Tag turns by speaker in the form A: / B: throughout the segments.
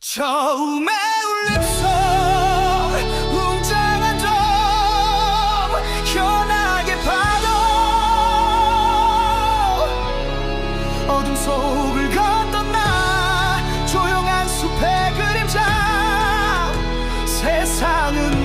A: 처음에 울림소 웅장한 점 현하게 파도. 어둠 속을 걷던 나 조용한 숲의 그림자. 세상은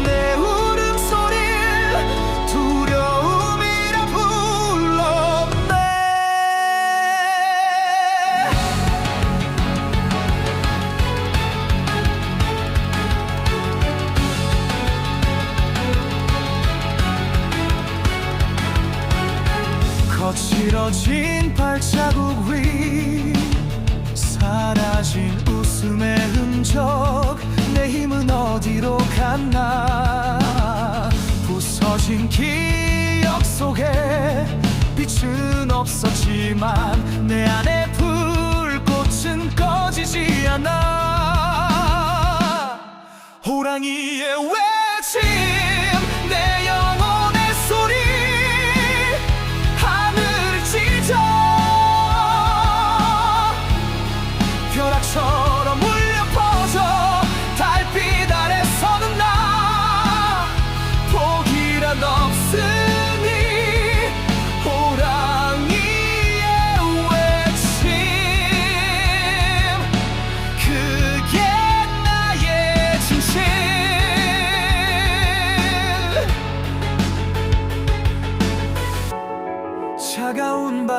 A: 거칠어진 발자국 위 사라진 웃음의 흔적 내 힘은 어디로 갔나? 부서진 기억 속에 빛은 없었지만 내 안에 불꽃은 꺼지지 않아. 호랑이의 외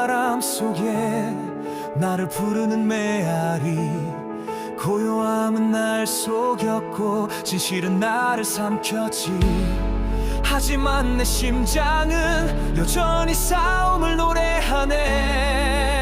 A: 바람 속에 나를 부르는 메아리. 고요함은 날 속였고 진실은 나를 삼켰지. 하지만 내 심장은 여전히 싸움을 노래하네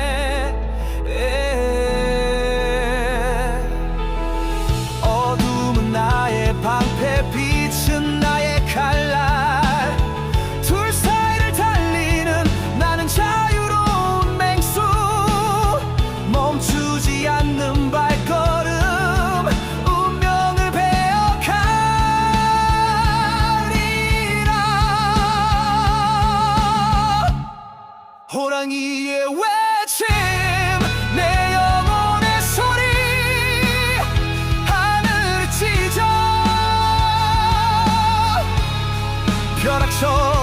A: faccio